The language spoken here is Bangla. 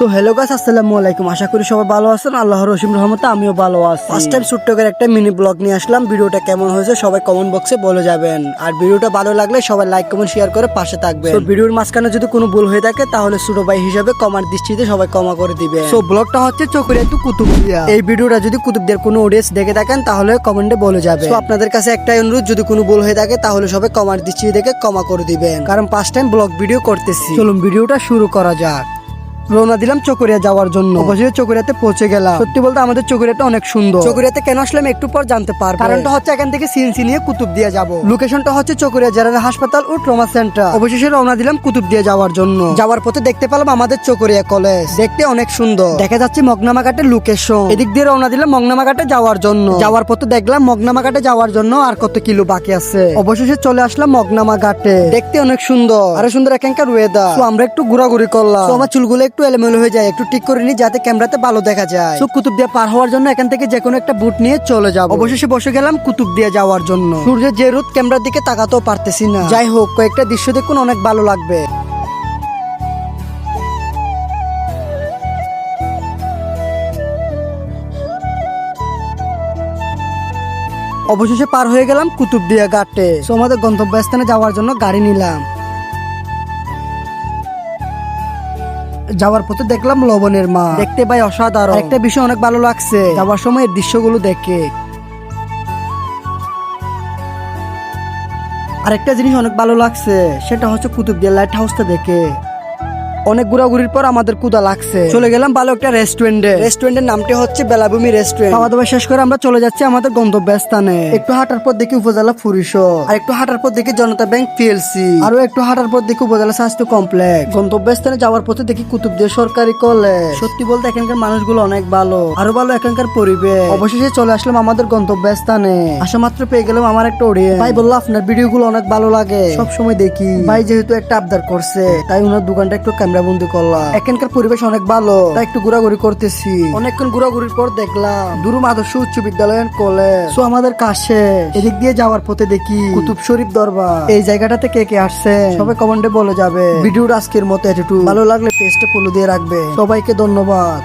সো হ্যালো গাছ আসসালামু আলাইকুম। আশা করি সবাই ভালো আছেন। আল্লাহর রসিম রহমতে আমিও ভালো আছি। ফার্স্ট টাইম ছোট্ট করে একটা মিনি ব্লগ নিয়ে আসলাম। ভিডিওটা কেমন হয়েছে সবাই কমেন্ট বক্সে বলে যাবেন। আর ভিডিওটা ভালো লাগলে সবাই লাইক কমেন্ট শেয়ার করে পাশে থাকবেন। তো ভিডিওর মাঝখানে যদি কোনো ভুল হয়ে থাকে তাহলে ছোট ভাই হিসেবে কমার দৃষ্টিতে সবাই ক্ষমা করে দিবে সো ব্লগটা হচ্ছে চকুরিয়া টু কুতুবদিয়া এই ভিডিওটা যদি কুতুবদের কোনো অডিয়েন্স দেখে থাকেন তাহলে কমেন্টে বলে যাবে তো আপনাদের কাছে একটাই অনুরোধ যদি কোনো ভুল হয়ে থাকে তাহলে সবাই কমার দৃষ্টি দেখে ক্ষমা করে দিবেন। কারণ ফার্স্ট টাইম ব্লগ ভিডিও করতেছি। চলুন ভিডিওটা শুরু করা যাক। রওনা দিলাম চকরিয়া যাওয়ার জন্য। অবশেষে চকরিয়াতে পৌঁছে গেলাম। সত্যি বলতে আমাদের চকরিয়াটা অনেক সুন্দর। চকরিয়াতে কেন আসলাম একটু পর জানতে পারব। কারণটা হচ্ছে এখান থেকে সিএনসি নিয়ে কুতুব দিয়ে যাব। লোকেশনটা হচ্ছে চকরিয়া জেনারেল হাসপাতাল ও ট্রমা সেন্টার। অবশেষে রওনা দিলাম কুতুব দিয়ে যাওয়ার জন্য। যাওয়ার পথে দেখতে পেলাম আমাদের চকরিয়া কলেজ। দেখতে অনেক সুন্দর। দেখা যাচ্ছে মগনামা ঘাটের লোকেশন এদিক দিয়ে রওনা দিলাম মগনামা ঘাটে যাওয়ার জন্য। যাওয়ার পথে দেখলাম মগনামা ঘাটে যাওয়ার জন্য আর কত কিলো বাকি আছে। অবশেষে চলে আসলাম মগনামা ঘাটে দেখতে অনেক সুন্দর। আরও সুন্দর এখানকার ওয়েদার তো আমরা একটু ঘোরাঘুরি করলাম। তো আমার চুলগুলো একটু এলোমেলো হয়ে যায় একটু ঠিক করে নি যাতে ক্যামেরাতে ভালো দেখা যায়। তো কুতুব দিয়ে পার হওয়ার জন্য এখান থেকে যে কোনো একটা বুট নিয়ে চলে যাব। অবশেষে বসে গেলাম কুতুব দিয়ে যাওয়ার জন্য। সূর্যের যে রোদ ক্যামেরার দিকে তাকাতেও পারতেছি না। যাই হোক কয়েকটা দৃশ্য দেখুন অনেক ভালো লাগবে। অবশেষে পার হয়ে গেলাম কুতুবদিয়া ঘাটে। তো আমাদের গন্তব্যস্থানে যাওয়ার জন্য গাড়ি নিলাম। যাওয়ার পথে দেখলাম লবণের মা। দেখতে পাই অসাধারণ। একটা বিষয় অনেক ভালো লাগছে। যাওয়ার সময় এর দৃশ্যগুলো দেখে। আরেকটা জিনিস অনেক ভালো লাগছে, সেটা হচ্ছে কুতুবদিয়া লাইট হাউসটা দেখে। অনেক ঘোরাঘুরির পর আমাদের কুদা লাগছে। চলে গেলাম ভালো একটা রেস্টুরেন্টে রেস্টুরেন্টের নামটি হচ্ছে বেলাভূমি রেস্টুরেন্ট খাওয়া দাওয়া শেষ করে আমরা চলে যাচ্ছি আমাদের গন্তব্যস্থানে। একটু হাঁটার পর দেখি উপজেলা পরিষদ আর একটু হাঁটার পর দেখি জনতা ব্যাংক পিএলসি আরও একটু হাঁটার পর দেখি উপজেলা স্বাস্থ্য কমপ্লেক্স গন্তব্যস্থানে যাওয়ার পথে দেখি কুতুবদিয়া সরকারি কলেজ সত্যি বলতে এখানকার মানুষগুলো অনেক ভালো। আরও ভালো এখানকার পরিবেশ। অবশেষে চলে আসলাম আমাদের গন্তব্যস্থানে। আসা মাত্র পেয়ে গেলাম আমার একটা অডিয়েন্স ভাই বলল, আপনার ভিডিও গুলো অনেক ভালো লাগে। সব সময় দেখি। ভাই যেহেতু একটা আবদার করছে, তাই ওনার দোকানটা একটু ক্যামেরা বন্দি করলাম। এখানকার পরিবেশ অনেক ভালো, তাই একটু ঘোরাঘুরি করতেছি। অনেকক্ষণ ঘোরাঘুরির পর দেখলাম দুরু আদর্শ উচ্চ বিদ্যালয় কলেজ তো আমাদের কাছে এদিক দিয়ে যাওয়ার পথে দেখি কুতুব শরীফ দরবার। এই জায়গাটাতে কে কে আসছে, সবাই কমেন্টে বলে যাবে। ভিডিওর আজকের মতো এটুকু ভালো লাগলে পেজটা ফলো দিয়ে রাখবে। সবাইকে ধন্যবাদ।